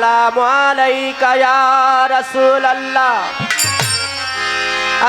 আসসালামু আলাইকা ইয়া রাসূলুল্লাহ।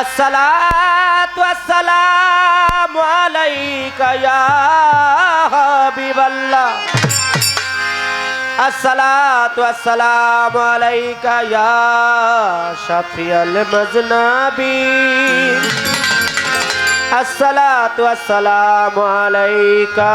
আসসালাতু আসসালামু আলাইকা ইয়া হাবিবাল্লাহ। আসসালাতু আসসালামু আলাইকা ইয়া শাফিয়াল মাজনাবিন আসসালাতু আসসালামু আলাইকা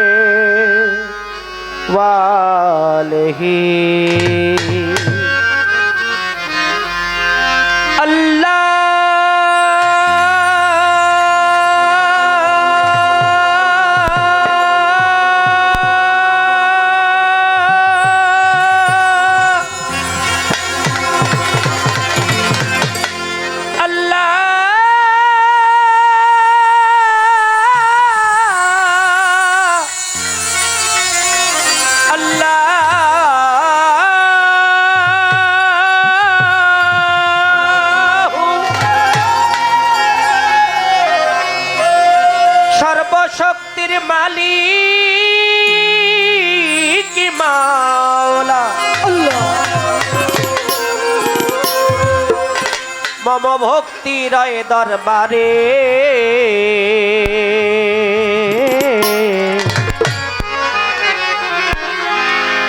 वालही মম ভক্তি রয় দরবারে।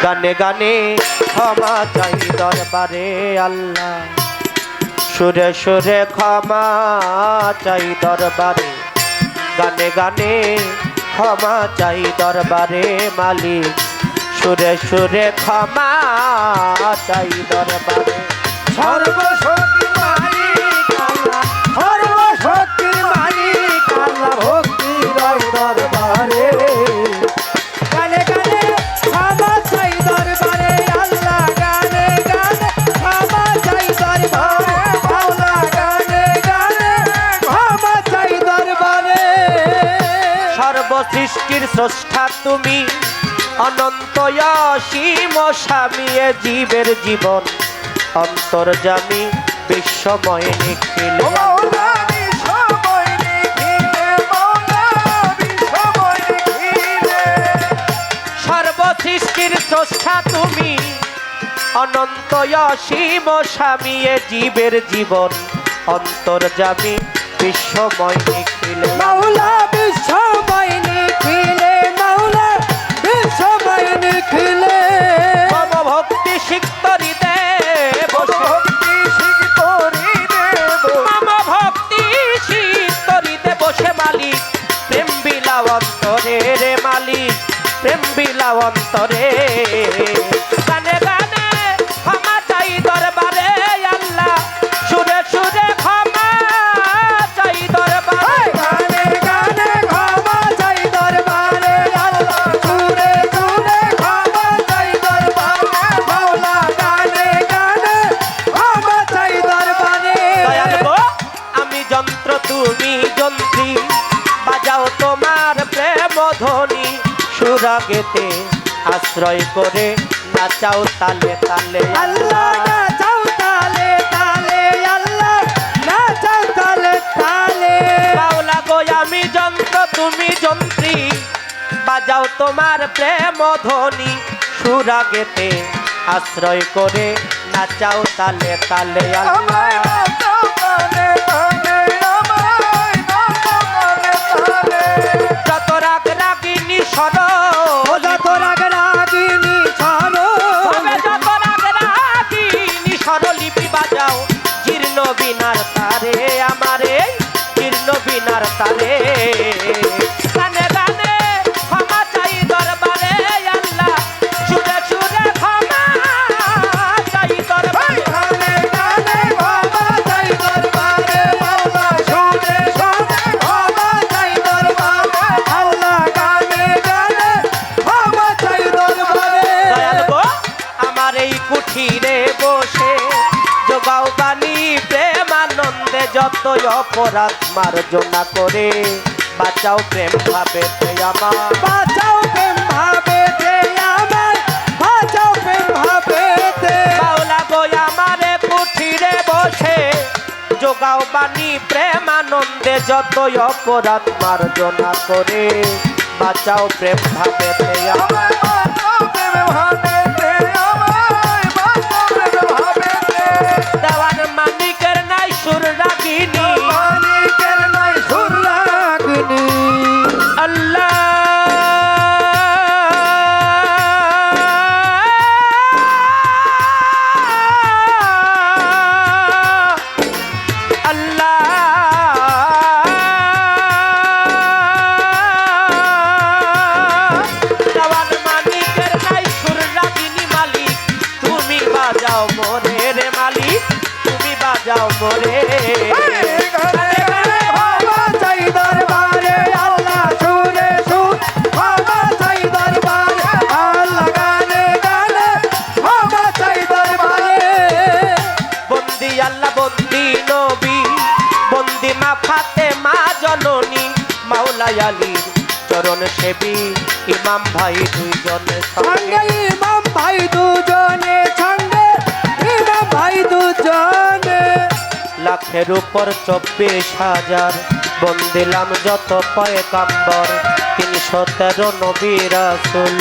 গানে গানে ক্ষমা চাই দরবারে আল্লাহ। সুরে সুরে ক্ষমা চাই দরবারে। গানে গানে ক্ষমা চাই দরবারে মালিক। সুরে সুরে ক্ষমা চাই দরবারে। সর্বশক্তি সর্বসৃষ্টির স্রষ্টা তুমি। অনন্ত অসীম স্বামীয়ে জীবের জীবন। অন্তর্জামী বিশ্বময় নিখিল সর্বসৃষ্টির স্রষ্টা তুমি। অনন্ত অসীম স্বামীয়ে জীবের জীবন। অন্তর্জামী বিশ্বময় নিখিল মাওলা বিশ্বময় প্রেম বিলাও অন্তরে সুরাগেতে আশ্রয় করে। নাচাও তালে তালে আল্লাহ না চাও তালে তালে আল্লাহ না চাও তালে তালে। বাউলা গো আমি যন্ত্র তুমি যন্ত্রী। বাজাও তোমার প্রেম ধ্বনি সুরাগেতে আশ্রয় করে। নাচাও তালে তালে আল্লাহ। তারে যতই অপরাধ মার্জনা করে বাঁচাও প্রেম ভাবে আমার। বাঁচাও প্রেম ভাবেতে আমার বাঁচাও প্রেম ভাবেতে বাউলা গো আমারে কুঠিরে বসে যোগাও বাণী প্রেম আনন্দে যতই অপরাধ মার্জনা করে বাঁচাও প্রেম ভাবে আমার। দেওয়ান বাজাও মোরে রে মালিক তুমি বাজাও মোরে মাওলাই আলীর চরণ সেবী ইমাম ভাই দুইজনে সঙ্গে। ইমাম ভাই দুজনে সঙ্গে ইমাম ভাই দুজনে। লাখের উপর চব্বিশ হাজার বন্দিলাম যত পয়কাম্বর তিনশো তেরো নবী রাসুল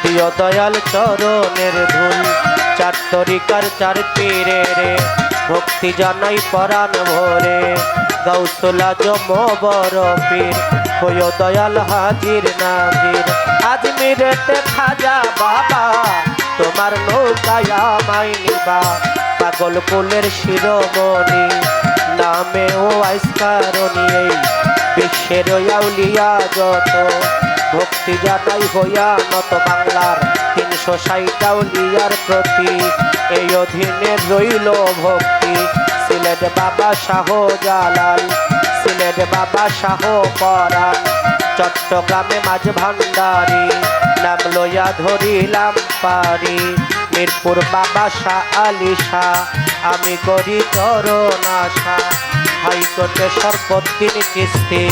প্রিয় দয়াল চরণের ধুল। চার তরিকার চার পীরে রে ভক্তি জানাই পরাণ ভরে। গৌসলা জম বড় পীর হইয় দয়াল হাজির নাজির। আজমিরেতে খাজা বাবা, তোমার নৌকায় আমায় পাগল কুলের শিরোমণি, নামে ও আইসকারণী এই বিশ্বের আউলিয়া যত। ভক্তি জানাই হইয়া নত বাংলার তিনশো ষাট প্রতি। এই অধীনে রইল ভক্তি, সিলেট বাবা শাহ জালাল সিলেট বাবা শাহ পরাণ চট্টগ্রামে মাঝ ভান্ডারি, নাম লইয়া ধরিলাম পারি। মিরপুর বাবা শাহ আলী শাহ, আমি করি চরণ আশা। হাইকোর্টে সর্বদিন কিস্তি,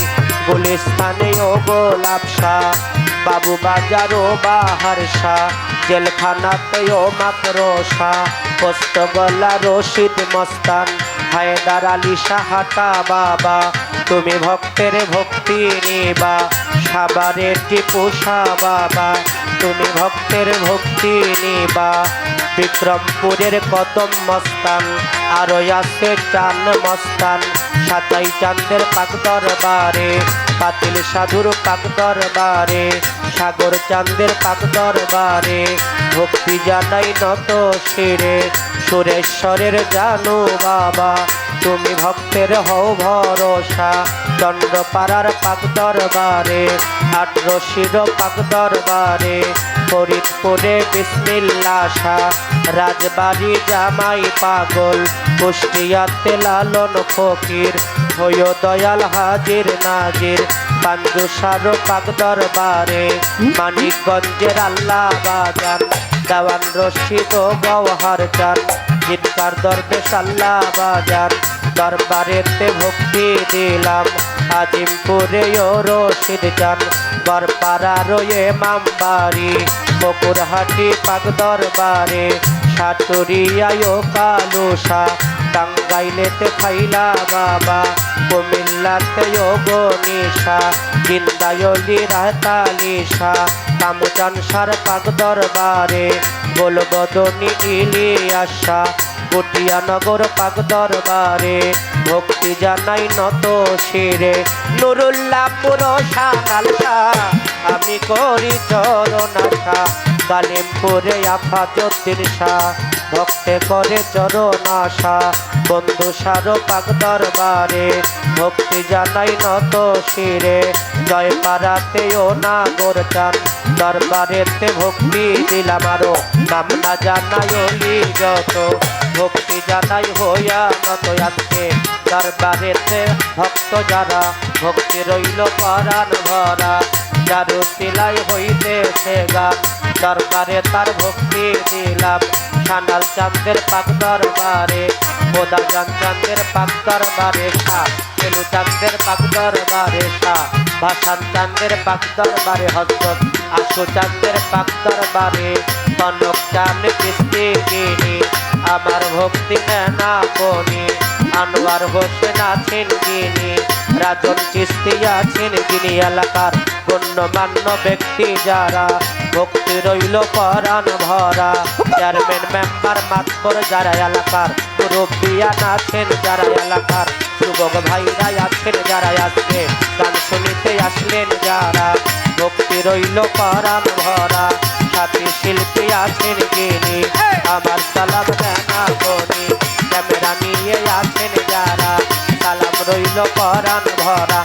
গুলিস্তানে ও গোলাপ শাহ। বাবু বাজার ও বাহার শাহ জেলখানাতে ও মাত্র শাহ পোস্তগোলা রশিদ মস্তান হায়দার আলী সাহাটা বাবা। তুমি ভক্তের ভক্তি নিবা সাবারের টিপু বাবা তুমি ভক্তের ভক্তি নিবা, বিক্রমপুরের কদম মস্তান আরও আছে চান মস্তান। সাতাই চান্দের পাক দরবারে পাতিল সাধুর পাক দরবারে, সাগর চান্দের পাক দরবারে। ভক্তি জানাই নত শিরে সুরেশ্বরের জানো বাবা। তুমি ভক্তের হও ভরসা চন্দ্রপাড়ার পাক দরবারে আট রশির পাক দরবারে ফরিদপুরে বিসমিল্লা শাহ রাজবাড়ি জামাই পাগল কুষ্টিয়াতে লালন ফকির হইয় দয়াল হাজির নাজির পাঞ্জুসার পাক দরবারে মানিকগঞ্জের আল্লাহ বাজান দেওয়ান রশিদ গওহার চান জিতকার দরবেশ আল্লাহ বাজান দরবারেতে ভক্তি দিলাম। আজিমপুরে রশিদ চান। গড়পাড়া রয়ে মামবাড়ি। বকুরহাটি পাক দরবারে। সাটুরিয়ায় ও কালুসা। টাঙ্গাইলেতে খাইলা বাবা। কুমিল্লাতে গনিসা জিন্দায়লি রাহতালিসা কামচান সার পাক দরবারে। গোলবদনি ইলিয়াসা গুটিয়ানগর পাক দরবারে। ভক্তি জানাই নত শিরে নুরুল্লাহপুর শাহ আমি করি চরণ আশা কালিমপুরে আফাজুদ্দিন শাহ। ভক্তে করে চরণ আশা, বন্ধু সার পাক দরবারে। ভক্তি জানাই নত শিরে জয় পাড়াতে ও নাগর চান দরবারেতে ভক্তি দিলাম আরও। নাম না জানাই হলি যত। ভক্তি জানাই হইয়া নত আজকে দরবারেতে ভক্ত যারা। ভক্তি রইল পরাণ ভরা। যারু সিলাই হইতেছে গান দরবারে তার ভক্তি দিলাম। সানাল চাঁদের পাক দরবারে, খোদা জান চাঁদের পাক দরবারে শাহ কেলু চাঁদের পাক দরবারে শাহ ভাসান চাঁদের পাক দরবারে, হজরত আশু চাঁদের পাক দরবারে, কনক চাঁদ কিস্তি গিনি আমার ভক্তি না বনি, আনোয়ার হোসেন আছেন গিনি রাজন চিস্তি আছেন গিনি এলাকার গণ্যমান্য ব্যক্তি যারা, ভক্তি রইল পরাণ ভরা চেয়ারম্যান মেম্বার মাতবর যারা এলাকার মুরব্বিয়ান আছেন, যারা এলাকার যুবক ভাইরা আছেন, যারা আজকে গান শুনিতে আসলেন, যারা ভক্তি রইল পরাণ ভরা সাথে শিল্পী আছেন গিনি আমার সালাম দেনা করি। ক্যামেরা নিয়ে আছেন যারা, সালাম রইল পরাণ ভরা